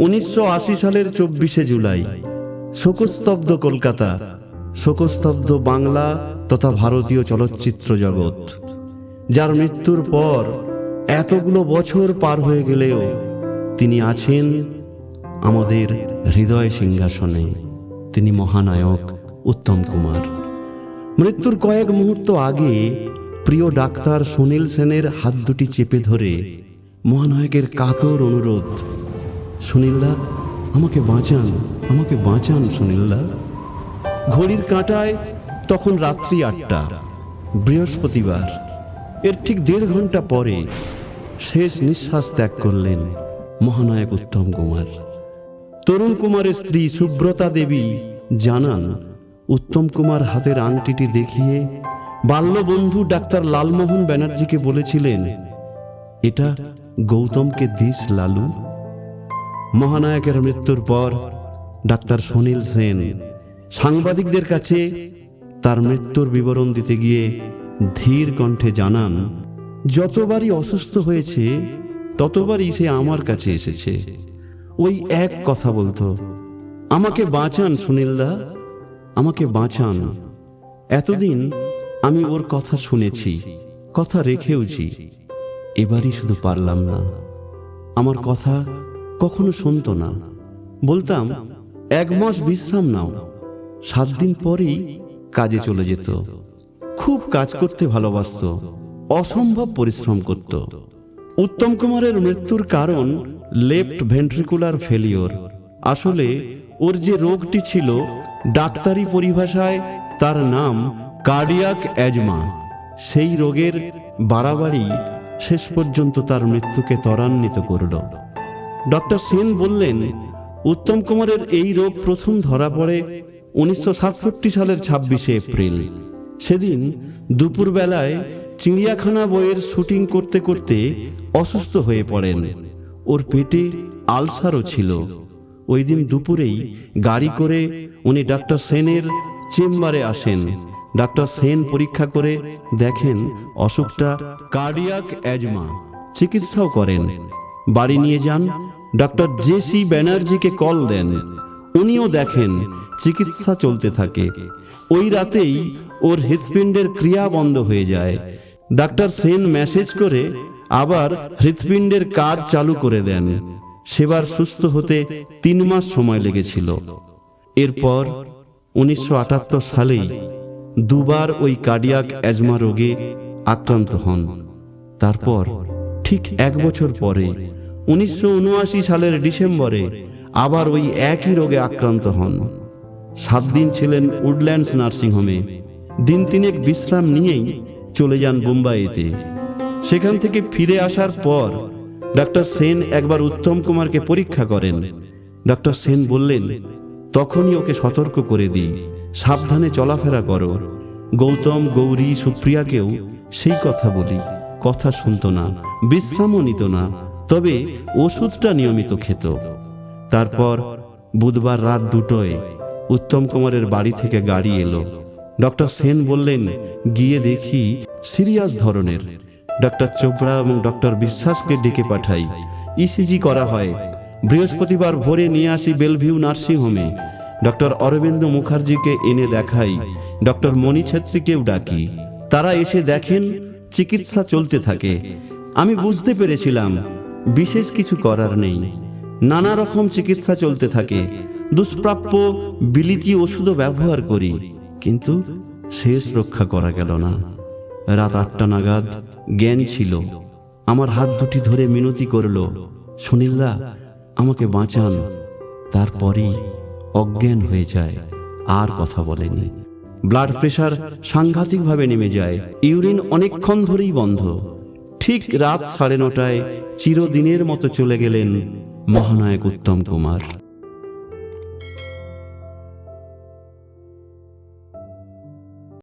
উনিশশো আশি সালের চব্বিশে জুলাই। শোকস্তব্ধ কলকাতা, শোকস্তব্ধ বাংলা তথা ভারতীয় চলচ্চিত্র জগৎ। যার মৃত্যুর পর এতগুলো বছর পার হয়ে গেলেও তিনি আছেন আমাদের হৃদয় সিংহাসনে। তিনি মহানায়ক উত্তম কুমার। মৃত্যুর কয়েক মুহূর্ত আগে প্রিয় ডাক্তার সুনীল সেনের হাত দুটি চেপে ধরে মহানায়কের কাতর অনুরোধ সুনীলদা, আমাকে বাঁচান আমাকে বাঁচান সুনীলদা। ঘড়ির কাঁটায় তখন রাত্রি আটটা, বৃহস্পতিবার। এর ঠিক দেড় ঘণ্টা পরে শেষ নিঃশ্বাস ত্যাগ করলেন মহানায়ক উত্তম কুমার। তরুণ কুমারের স্ত্রী সুব্রতা দেবী জানান, উত্তম কুমার হাতের আংটিটি দেখিয়ে বাল্যবন্ধু ডাক্তার লালমোহন ব্যানার্জিকে বলেছিলেন, এটা গৌতমকে দিস, লালু মহানায়কের মৃত্যুর পর ডাক্তার সুনীল সেন সাংবাদিকদের কাছে তার মৃত্যুর বিবরণ দিতে গিয়ে ধীর কণ্ঠে জানান, যতবারই অসুস্থ হয়েছে, ততবারই সে আমার কাছে এসেছে। ওই এক কথা বলতো, আমাকে বাঁচান সুনীলদা আমাকে বাঁচান। এতদিন আমি ওর কথা শুনেছি, কথা রেখেওছি। এবারই শুধু পারলাম না। আমার কথা কখনো শুনতো না। বলতাম, এক মাস বিশ্রাম নাও। সাত দিন পরেই কাজে চলে যেত। খুব কাজ করতে ভালোবাসত, অসম্ভব পরিশ্রম করত। উত্তম কুমারের মৃত্যুর কারণ লেফট ভেন্ট্রিকুলার ফেলিওর। আসলে ওর যে রোগটি ছিল ডাক্তারি পরিভাষায় তার নাম কার্ডিয়াক অ্যাজমা। সেই রোগের বাড়াবাড়ি শেষ পর্যন্ত তার মৃত্যুকে ত্বরান্বিত করল। ডক্টর সেন বললেন, উত্তম কুমারের এই রোগ প্রথম ধরা পড়ে উনিশশো সাতষট্টি সালের ছাব্বিশে এপ্রিল। সেদিন দুপুরবেলায় চিড়িয়াখানা বইয়ের শুটিং করতে করতে অসুস্থ হয়ে পড়েন। ওর পেটে আলসারও ছিল। ওই দিন দুপুরেই গাড়ি করে উনি ডাক্তার সেনের চেম্বারে আসেন। ডাক্তার সেন পরীক্ষা করে দেখেন অসুখটা কার্ডিয়াক অ্যাজমা। চিকিৎসাও করেন। বাড়ি নিয়ে যান ডক্টর জে সি ব্যানার্জিকে কল দেন। উনিও দেখেন চিকিৎসা চলতে থাকে। ওই রাতেই ওর হৃৎপিণ্ডের ক্রিয়া বন্ধ হয়ে যায়। ডাক্তার সেন মেসেজ করে আবার হৃৎপিণ্ডের কাজ চালু করে দেন। সেবার সুস্থ হতে তিন মাস সময় লেগেছিল। এরপর উনিশশো আটাত্তর সালেই দুবার ওই কার্ডিয়াক অ্যাজমা রোগে আক্রান্ত হন। তারপর ঠিক এক বছর পরে উনিশশো উনআশি সালের ডিসেম্বরে আবার ওই একই রোগে আক্রান্ত হন। সাত দিন ছিলেন উডল্যান্ডস নার্সিংহোমে দিন তিনেক বিশ্রাম নিয়েই চলে যান বোম্বাইতে। সেখান থেকে ফিরে আসার পর ডক্টর সেন একবার উত্তম কুমারকে পরীক্ষা করেন। ডক্টর সেন বললেন, তখনই ওকে সতর্ক করে দিই। সাবধানে চলাফেরা করো। গৌতম, গৌরী, সুপ্রিয়াকেও সেই কথা বলি। কথা শুনত না। বিশ্রামও নিত না। তবে ওষুধটা নিয়মিত খেত। তারপর বুধবার রাত দুটোয় উত্তম কুমারের বাড়ি থেকে গাড়ি এলো। ডক্টর সেন বললেন, গিয়ে দেখি সিরিয়াস ধরনের। ডক্টর চোপড়া এবং ডক্টর বিশ্বাসকে ডেকে পাঠাই। ইসিজি করা হয়। বৃহস্পতিবার ভোরে নিয়ে আসি বেলভিউ নার্সিংহোমে। ডক্টর অরবিন্দ মুখার্জিকে এনে দেখাই। ডক্টর মণি ছেত্রীকেও ডাকি। তারা এসে দেখেন, চিকিৎসা চলতে থাকে। আমি বুঝতে পেরেছিলাম বিশেষ কিছু করার নেই। নানা রকম চিকিৎসা চলতে থাকে। দুষ্প্রাপ্য বিলিতি ওষুধও ব্যবহার করি, কিন্তু শেষ রক্ষা করা গেল না। রাত আটটা নাগাদ জ্ঞান ছিল। আমার হাত দুটি ধরে মিনতি করল, সুনীলদা, আমাকে বাঁচান। তারপরেই অজ্ঞান হয়ে যায়, আর কথা বলেনি। ব্লাড প্রেশার সাংঘাতিকভাবে নেমে যায়। ইউরিন অনেকক্ষণ ধরেই বন্ধ। ঠিক রাত সাড়ে নটায় চিরদিনের মতো চলে গেলেন মহানায়ক উত্তম কুমার।